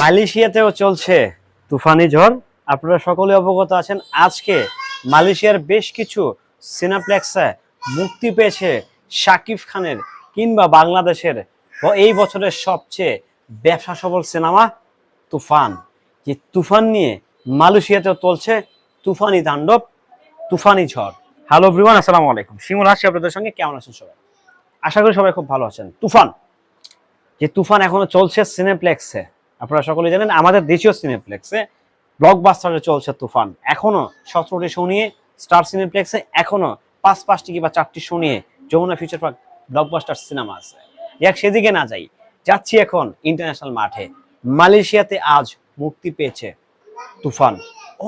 মালয়েশিয়াতেও চলছে তুফানি ঝড়। আপনারা সকলে অবগত আছেন, আজকে মালয়েশিয়ার বেশ কিছু সিনাপ্লেক্সে মুক্তি পেয়েছে শাকিব খানের কিংবা বাংলাদেশের এই বছরের সবচেয়ে ব্যবসা সফল সিনেমা তুফান। যে তুফান নিয়ে মালয়েশিয়াতেও চলছে তুফানি তাণ্ডব, তুফানি ঝড়। হ্যালো ব্রিওয়ান আসসালামু আলাইকুম। শিমুল আসছি আপনাদের সঙ্গে, কেমন আছেন সবাই? আশা করি সবাই খুব ভালো আছেন। তুফান, যে তুফান এখনও চলছে সিনেপ্লেক্সে আপনারা সকলে জানেন, আমাদের দেশীয় সিনেপ্লেক্সে ব্লকবাস্টারে চলছে তুফান। এখনও সতেরোটি শো নিয়ে স্টার সিনেপ্লেক্সে এখনও পাঁচ পাঁচটি কিংবা চারটি শো নিয়ে Jamuna future park blockbuster cinema আছে। যাক, সেদিকে না যাই। যাচ্ছি এখন ইন্টারন্যাশনাল মাঠে। মালয়েশিয়াতে আজ মুক্তি পেয়েছে তুফান।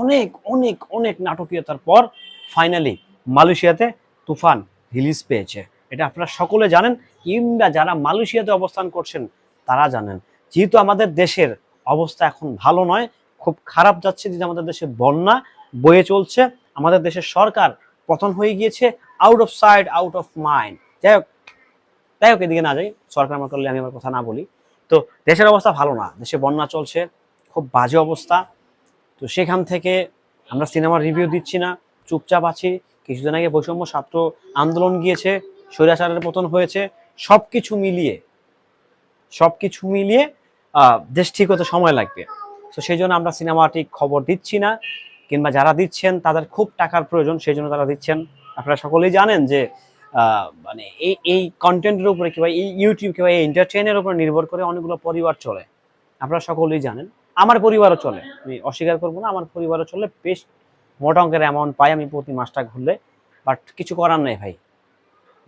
অনেক অনেক অনেক নাটকীয়তার পর ফাইনালি মালয়েশিয়াতে তুফান রিলিজ পেয়েছে। এটা আপনারা সকলে জানেন, কিংবা যারা মালয়েশিয়াতে অবস্থান করছেন, তারা জানেন। যেহেতু আমাদের দেশের অবস্থা এখন ভালো নয়, খুব খারাপ যাচ্ছে যেহেতু আমাদের দেশে বন্যা বয়ে চলছে, আমাদের দেশের সরকার পতন হয়ে গিয়েছে out of sight out of mind যাই হোক যাই হোক, এদিকে না যাই, সরকার আমার করলে আমি আমার কথা না বলি। তো দেশের অবস্থা ভালো না, দেশে বন্যা চলছে, খুব বাজে অবস্থা। তো সেখান থেকে আমরা সিনেমার রিভিউ দিচ্ছি না, চুপচাপ আছি। কিছুদিন আগে বৈষম্য ছাত্র আন্দোলন গিয়েছে স্বৈরাচারের পতন হয়েছে সব কিছু মিলিয়ে সব কিছু মিলিয়ে দেশ ঠিক হতে সময় লাগবে। তো সেই জন্য আমরা সিনেমাটিক খবর দিচ্ছি না, কিংবা যারা দিচ্ছেন তাদের খুব টাকার প্রয়োজন, সেই জন্য তারা দিচ্ছেন। আপনারা সকলেই জানেন যে মানে এই এই কন্টেন্টের উপরে কিংবা এই ইউটিউব কিংবা এই এন্টারটেইনের উপর নির্ভর করে অনেকগুলো পরিবার চলে। আপনারা সকলেই জানেন। আমার পরিবারও চলে, আমি অস্বীকার করব না, আমার পরিবারও চলে, বেশ মোটা অঙ্কের অ্যামাউন্ট পাই আমি প্রতি মাসটা ঘুরলে বাট কিছু করার নেই ভাই।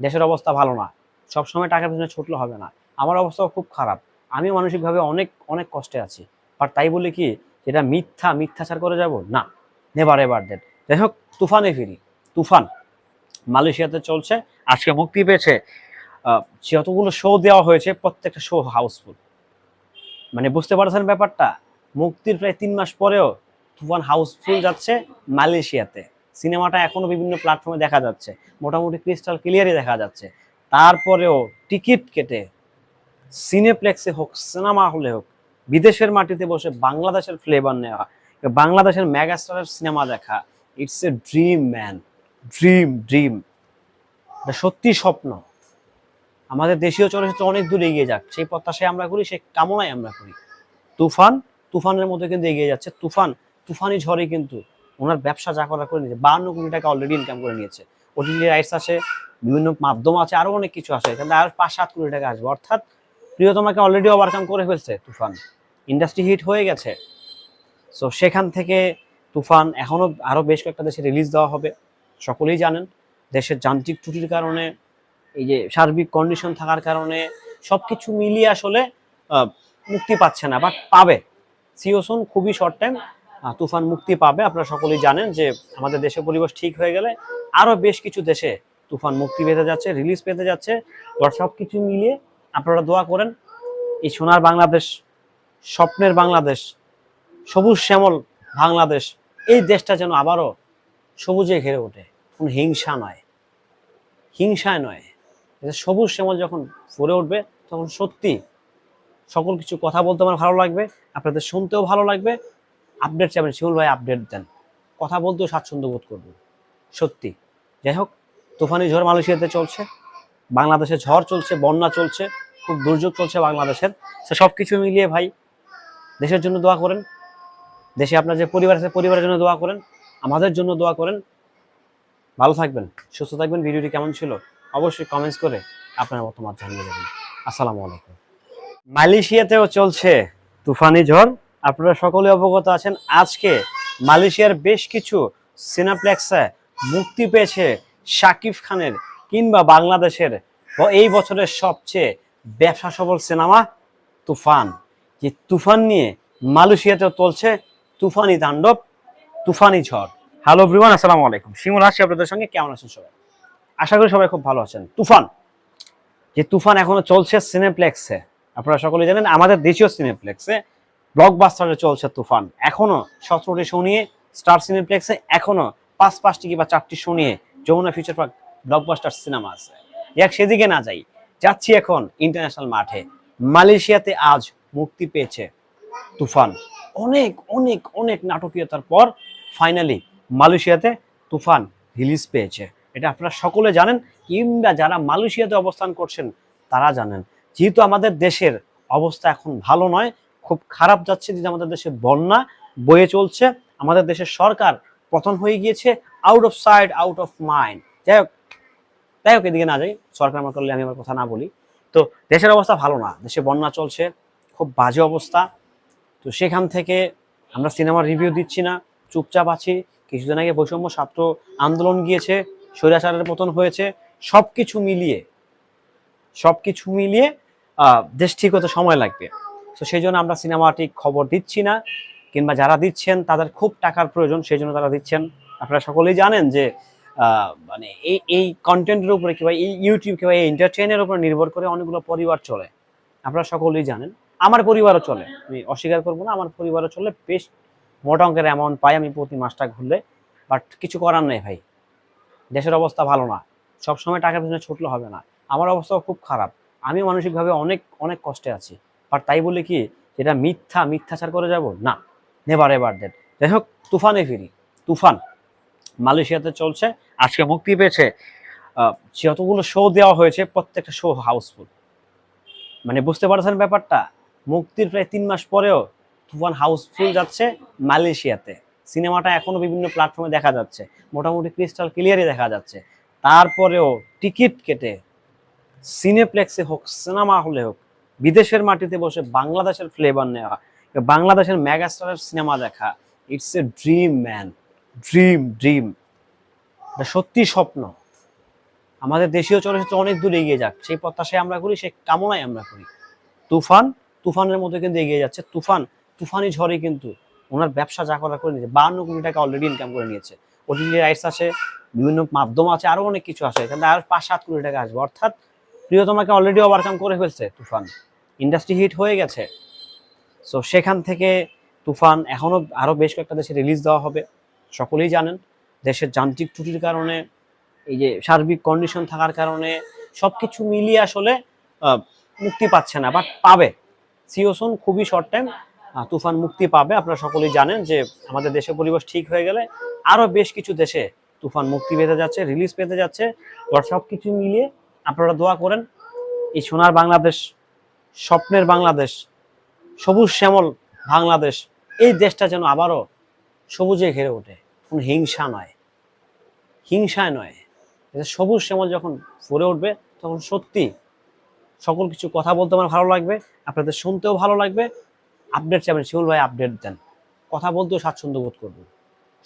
দেশের অবস্থা ভালো না। সবসময় টাকার পিছনে ছুটলে হবে না। আমার অবস্থাও খুব খারাপ। আমি মানসিকভাবে অনেক অনেক কষ্টে আছি। বাট তাই বলে কি, যেটা মিথ্যা মিথ্যাচার করে যাব? না। নেভার এভার ডেট যাই হোক, তুফানে ফিরি। তুফান। মালয়েশিয়াতে চলছে। আজকে মুক্তি পেয়েছে। যতগুলো শো দেওয়া হয়েছে, প্রত্যেকটা শো হাউসফুল মানে বুঝতে পারছেন ব্যাপারটা? মুক্তির প্রায় তিন মাস পরেও তুফান হাউসফুল যাচ্ছে মালয়েশিয়াতে। সিনেমাটা এখনও বিভিন্ন প্ল্যাটফর্মে দেখা যাচ্ছে। মোটামুটি ক্রিস্টাল ক্লিয়ারই দেখা যাচ্ছে। তারপরেও টিকিট কেটে সিনেপ্লেক্সে হোক সিনেমা হলে হোক, বিদেশের মাটিতে বসে বাংলাদেশের ফ্লেভার নেওয়া, বাংলাদেশের মেগাস্টারের সিনেমা দেখা it's a dream man dream dream এটা সত্যি স্বপ্ন। আমাদের দেশীয় চলচ্চিত্র অনেক দূর এগিয়ে যাক। সেই প্রত্যাশায় আমরা করি, সেই কামনায় আমরা করি। তুফান, তুফানের মধ্যে কিন্তু এগিয়ে যাচ্ছে। তুফান, তুফানি ঝড়ে কিন্তু ওনার ব্যবসা যা করা করে নিয়েছে। বাহান্ন কোটি টাকা অলরেডি ইনকাম করে নিয়েছে। ওটিটি রাইটস আছে, বিভিন্ন মাধ্যম আছে আরও অনেক কিছু আছে। এখানে আর পাঁচ, সাত কোটি টাকা আসবে। অর্থাৎ প্রিয়তমাকে অলরেডি ওভারকাম করে ফেলছে তুফান। ইন্ডাস্ট্রি হিট হয়ে গেছে। সো সেখান থেকে তুফান এখনও আরও বেশ কয়েকটা দেশে রিলিজ দেওয়া হবে। সকলেই জানেন, দেশের যান্ত্রিক ত্রুটির কারণে, এই যে সার্বিক কন্ডিশন থাকার কারণে সবকিছু মিলিয়ে আসলে মুক্তি পাচ্ছে না বাট পাবে। সিওসন খুবই শর্ট টাইম তুফান মুক্তি পাবে। আপনারা সকলেই জানেন যে আমাদের দেশের পরিবেশ ঠিক হয়ে গেলে আরও বেশ কিছু দেশে তুফান মুক্তি পেতে যাচ্ছে রিলিজ পেতে যাচ্ছে। সব কিছু মিলিয়ে আপনারা দোয়া করেন, এই সোনার বাংলাদেশ, স্বপ্নের বাংলাদেশ, সবুজ শ্যামল বাংলাদেশ, এই দেশটা যেন আবারও সবুজে ঘেরে ওঠে। কোনো হিংসা নয়। হিংসায় নয়। সবুজ শ্যামল যখন ভরে উঠবে, তখন সত্যি সকল কিছু কথা বলতে আমার ভালো লাগবে, আপনাদের শুনতেও ভালো লাগবে আপডেট চাবেন শিমুল ভাই আপডেট দেন। কথা বলতেও স্বাচ্ছন্দ্য বোধ করবেন। সত্যি। যাই হোক, তুফানি ঝড় মালয়েশিয়াতে চলছে, বাংলাদেশে ঝড় চলছে, বন্যা চলছে, খুব দুর্যোগ চলছে বাংলাদেশের। সে সব কিছু মিলিয়ে ভাই, দেশের জন্য দোয়া করেন। দেশে আপনার যে পরিবার আছে, পরিবারের জন্য দোয়া করেন, আমাদের জন্য দোয়া করেন। ভালো থাকবেন, সুস্থ থাকবেন। ভিডিওটি কেমন ছিল? অবশ্যই কমেন্টস করে আপনার মতামত জানিয়ে দেবেন। আসসালামু আলাইকুম। মালয়েশিয়াতেও চলছে তুফানি ঝড়। আপনারা সকলে অবগত আছেন, আজকে মালয়েশিয়ার বেশ কিছু সিনেপ্লেক্সে মুক্তি পেয়েছে শাকিব খানের কিংবা বাংলাদেশের এই বছরের সবচেয়ে ব্যবসা সফল সিনেমা তুফান। যে তুফান নিয়ে মালয়েশিয়াতেও চলছে তুফানি তাণ্ডব, তুফানি ঝড়। হ্যালো ব্রিওয়ান আসসালামু আলাইকুম। শিমুল আসছি আপনাদের সঙ্গে, কেমন আছেন সবাই? আশা করি সবাই খুব ভালো আছেন। তুফান, যে তুফান এখনও চলছে সিনেপ্লেক্সে, আপনারা সকলে জানেন, আমাদের দেশীয় সিনেপ্লেক্সে ব্লকবাস্টারে চলছে তুফান। এখনও সতেরোটি শো নিয়ে স্টার সিনেপ্লেক্সে এখনও পাঁচ পাঁচটি কিংবা চারটি শো নিয়ে Jamuna future park blockbuster cinema আছে। যাক, সেদিকে না যাই। যাচ্ছি এখন ইন্টারন্যাশনাল মাঠে। মালয়েশিয়াতে আজ মুক্তি পেয়েছে তুফান। অনেক অনেক অনেক নাটকীয়তার পর ফাইনালি মালয়েশিয়াতে তুফান রিলিজ পেয়েছে। এটা আপনারা সকলে জানেন, কিংবা যারা মালয়েশিয়াতে অবস্থান করছেন তারা জানেন। যেহেতু আমাদের দেশের অবস্থা এখন ভালো নয় খুব খারাপ যাচ্ছে যে আমাদের দেশে বন্যা বয়ে চলছে। আমাদের দেশের সরকার পতন হয়ে গিয়েছে out of sight out of mind যাই হোক যাই হোক, এদিকে না যাই। সরকার আমার করলে আমি আমার কথা না বলি। তো দেশের অবস্থা ভালো না। দেশে বন্যা চলছে, খুব বাজে অবস্থা। তো সেখান থেকে আমরা সিনেমার রিভিউ দিচ্ছি না। চুপচাপ আছি। কিছুদিন আগে বৈষম্য ছাত্র আন্দোলন গিয়েছে, স্বৈরাচারের পতন হয়েছে। সব কিছু মিলিয়ে সব কিছু মিলিয়ে দেশ ঠিক হতে সময় লাগবে। তো সেই জন্য আমরা সিনেমাটিক খবর দিচ্ছি না, কিংবা যারা দিচ্ছেন তাদের খুব টাকার প্রয়োজন, সেই জন্য তারা দিচ্ছেন। আপনারা সকলেই জানেন যে মানে এই এই কন্টেন্টের উপরে কিংবা এই ইউটিউব কিংবা এই এন্টারটেইনের উপরে নির্ভর করে অনেকগুলো পরিবার চলে। আপনারা সকলেই জানেন। আমার পরিবারও চলে, আমি অস্বীকার করব না, আমার পরিবারও চলে। বেশ মোটা অঙ্কের অ্যামাউন্ট পাই আমি প্রতি মাসটা ঘুরলে বাট কিছু করার নেই ভাই। দেশের অবস্থা ভালো না। সবসময় টাকার পিছনে ছুটলে হবে না। আমার অবস্থাও খুব খারাপ। আমি মানসিকভাবে অনেক অনেক কষ্টে আছি। বাট তাই বলে কি যেটা মিথ্যা, মিথ্যাচার করে যাব? না নেভার এভার ডেট যাই হোক, তুফানে ফিরি, তুফান, মালয়েশিয়াতে চলছে, আজকে মুক্তি পেয়েছে। যতগুলো শো দেওয়া হয়েছে, প্রত্যেকটা শো হাউসফুল মানে বুঝতে পারছেন ব্যাপারটা? মুক্তির প্রায় তিন মাস পরেও তুফান হাউসফুল যাচ্ছে মালয়েশিয়াতে। সিনেমাটা এখনও বিভিন্ন প্ল্যাটফর্মে দেখা যাচ্ছে। মোটামুটি ক্রিস্টাল ক্লিয়ারই দেখা যাচ্ছে। তারপরেও টিকিট কেটে সিনেপ্লেক্সে হোক সিনেমা হলে হোক বিদেশের মাটিতে বসে বাংলাদেশের ফ্লেভার নেওয়া, বাংলাদেশের মেগাস্টারের সিনেমা দেখা it's a dream man dream dream সত্যি স্বপ্ন। আমাদের দেশীয় চলচ্চিত্র অনেক দূর এগিয়ে যাক সেই প্রত্যাশায় আমরা করি, সেই কামনায় আমরা করি। তুফান, তুফানের মধ্যে কিন্তু এগিয়ে যাচ্ছে। তুফান, তুফানি ঝড়ে কিন্তু ওনার ব্যবসা যা করা করে নিয়েছে। বান্ন কোটি টাকা অলরেডি ইনকাম করে নিয়েছে। ওটিটি রাইটস আছে, বিভিন্ন মাধ্যম আছে, আরও অনেক কিছু আছে। এখানে আর পাঁচ সাত কোটি টাকা আসবে। অর্থাৎ প্রিয়তমাকে অলরেডি ওভারকাম করে ফেলছে তুফান। ইন্ডাস্ট্রি হিট হয়ে গেছে। সো সেখান থেকে তুফান এখনও আরও বেশ কয়েকটা দেশে রিলিজ দেওয়া হবে। সকলেই জানেন, দেশের যান্ত্রিক ত্রুটির কারণে, এই যে সার্বিক কন্ডিশন থাকার কারণে সব কিছু মিলিয়ে আসলে মুক্তি পাচ্ছে না বাট পাবে। সিওসন খুবই শর্ট টাইম তুফান মুক্তি পাবে। আপনারা সকলেই জানেন যে আমাদের দেশের পরিবেশ ঠিক হয়ে গেলে আরও বেশ কিছু দেশে তুফান মুক্তি পেতে যাচ্ছে রিলিজ পেতে যাচ্ছে। সব কিছু মিলিয়ে আপনারা দোয়া করেন, এই সোনার বাংলাদেশ স্বপ্নের বাংলাদেশ, সবুজ শ্যামল বাংলাদেশ, এই দেশটা যেন আবারও সবুজে ঘেরে ওঠে। কোনো হিংসা নয়। হিংসায় নয়। সবুজ শ্যামল যখন ফুরে উঠবে, তখন সত্যি সকল কিছু কথা বলতে আমার ভালো লাগবে, আপনাদের শুনতেও ভালো লাগবে। আপডেট চাবেন শিমুল ভাই আপডেট দেন। কথা বলতেও স্বাচ্ছন্দ্য বোধ করবেন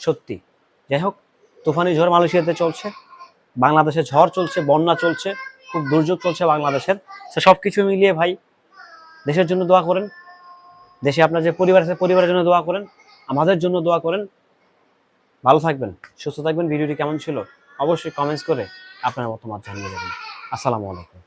সত্যি। যাই হোক, তুফানি ঝড় মালয়েশিয়াতে চলছে, বাংলাদেশে ঝড় চলছে, বন্যা চলছে, খুব দুর্যোগ চলছে বাংলাদেশের। সে সব কিছু মিলিয়ে ভাই দেশের জন্য দোয়া করেন। দেশে আপনার যে পরিবার আছে, পরিবারের জন্য দোয়া করেন। আমাদের জন্য দোয়া করেন। ভালো থাকবেন, সুস্থ থাকবেন। ভিডিওটি কেমন ছিল? অবশ্যই কমেন্টস করে আপনার মতামত জানিয়ে দেবেন আসসালামু আলাইকুম।